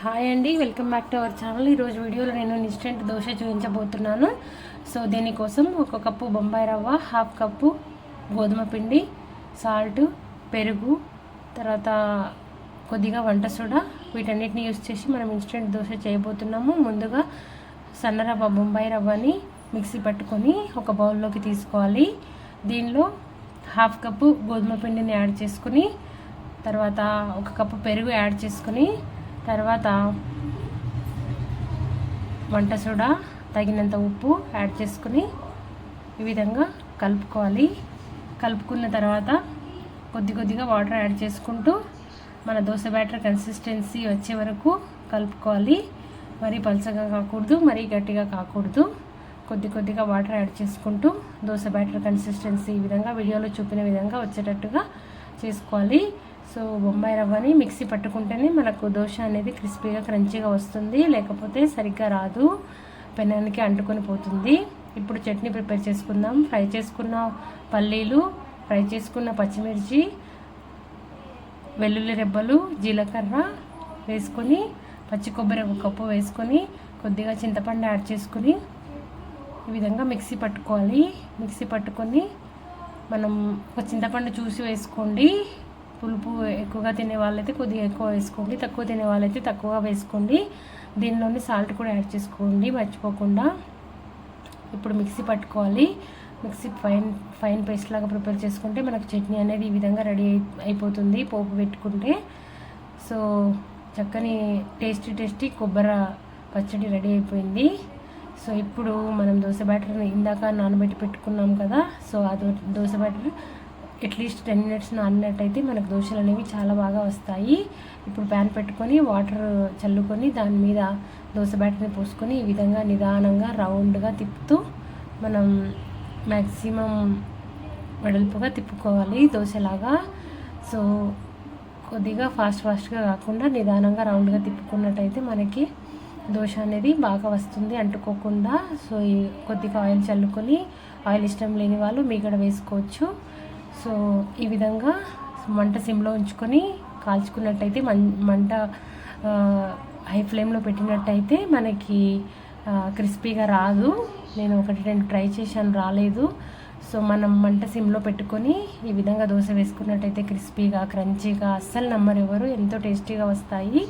Hi అండి welcome back to our channel. ఈరోజు వీడియోలో నేను ఇన్స్టెంట్ దోశ చూపించబోతున్నాను. సో దీనికోసం ఒక కప్పు బొంబాయి రవ్వ హాఫ్ కప్పు గోధుమ పిండి సాల్ట్ పెరుగు తర్వాత కొద్దిగా వంట సోడా. వీటన్నిటిని యూస్ చేసి మనం ఇన్స్టెంట్ దోశ చేయబోతున్నాము. ముందుగా సన్న రవ్వ బొంబాయి రవ్వని మిక్సీ పట్టుకొని ఒక బౌల్లోకి తీసుకోవాలి. దీనిలో హాఫ్ కప్పు గోధుమ పిండిని యాడ్ చేసుకుని తర్వాత ఒక కప్పు పెరుగు యాడ్ చేసుకుని తర్వాత వంట సోడా తగినంత ఉప్పు యాడ్ చేసుకుని ఈ విధంగా కలుపుకోవాలి. కలుపుకున్న తర్వాత కొద్ది కొద్దిగా వాటర్ యాడ్ చేసుకుంటూ మన దోశ బ్యాటర్ కన్సిస్టెన్సీ వచ్చే వరకు కలుపుకోవాలి. మరీ పలచగా కాకూడదు మరీ గట్టిగా కాకూడదు. కొద్ది కొద్దిగా వాటర్ యాడ్ చేసుకుంటూ దోశ బ్యాటర్ కన్సిస్టెన్సీ ఈ విధంగా వీడియోలో చూపిన విధంగా వచ్చేటట్టుగా చేసుకోవాలి. సో బొంబాయి రవ్వని మిక్సీ పట్టుకుంటేనే మనకు దోశ అనేది క్రిస్పీగా క్రంచీగా వస్తుంది. లేకపోతే సరిగ్గా రాదు. పెనానికి అంటుకొని పోతుంది. ఇప్పుడు చట్నీ ప్రిపేర్ చేసుకుందాం. ఫ్రై చేసుకున్న పల్లీలు ఫ్రై చేసుకున్న పచ్చిమిర్చి వెల్లుల్లి రెబ్బలు జీలకర్ర వేసుకొని పచ్చి కొబ్బరి ఒక కప్పు వేసుకొని కొద్దిగా చింతపండు యాడ్ చేసుకొని ఈ విధంగా మిక్సీ పట్టుకోవాలి. మిక్సీ పట్టుకొని మనం ఒక చింతపండు చూసి వేసుకోండి. పులుపు ఎక్కువగా తినే వాళ్ళైతే కొద్దిగా ఎక్కువ వేసుకోండి. తక్కువ తినే వాళ్ళైతే తక్కువగా వేసుకోండి. దీనిలోని సాల్ట్ కూడా యాడ్ చేసుకోండి. మర్చిపోకుండా ఇప్పుడు మిక్సీ పట్టుకోవాలి. మిక్సీ ఫైన్ ఫైన్ పేస్ట్ లాగా ప్రిపేర్ చేసుకుంటే మనకు చట్నీ అనేది ఈ విధంగా రెడీ అయిపోతుంది పోపు పెట్టుకుంటే. సో చక్కని టేస్టీ టేస్టీ కొబ్బరి పచ్చడి రెడీ అయిపోయింది. సో ఇప్పుడు మనం దోశ బ్యాటర్ని ఇందాక నానబెట్టి పెట్టుకున్నాం కదా సో ఆ dosa batter at least ten minutes నానినట్టయితే మనకు దోశలు అనేవి చాలా బాగా వస్తాయి. ఇప్పుడు ప్యాన్ పెట్టుకొని వాటర్ చల్లుకొని దాని మీద దోశ బ్యాటర్ని పోసుకొని ఈ విధంగా నిదానంగా రౌండ్గా తిప్పుతూ మనం మ్యాక్సిమం వెడల్పుగా తిప్పుకోవాలి దోశలాగా. సో కొద్దిగా ఫాస్ట్ ఫాస్ట్గా కాకుండా నిదానంగా రౌండ్గా తిప్పుకున్నట్టయితే మనకి దోశ అనేది బాగా వస్తుంది అంటుకోకుండా. సో ఈ కొద్దిగా ఆయిల్ చల్లుకొని ఆయిల్ ఇష్టం లేని వాళ్ళు మీగడ వేసుకోవచ్చు. సో ఈ విధంగా మంట సిమ్లో ఉంచుకొని కాల్చుకున్నట్టయితే మం మంట హై ఫ్లేమ్లో పెట్టినట్టయితే మనకి క్రిస్పీగా రాదు. నేను ఒకటి రెండు ట్రై చేశాను రాలేదు. సో మనం మంట సిమ్లో పెట్టుకొని ఈ విధంగా దోశ వేసుకున్నట్టయితే క్రిస్పీగా క్రంచీగా అస్సలు నమ్మరు ఎవరు. ఎంతో టేస్టీగా వస్తాయి.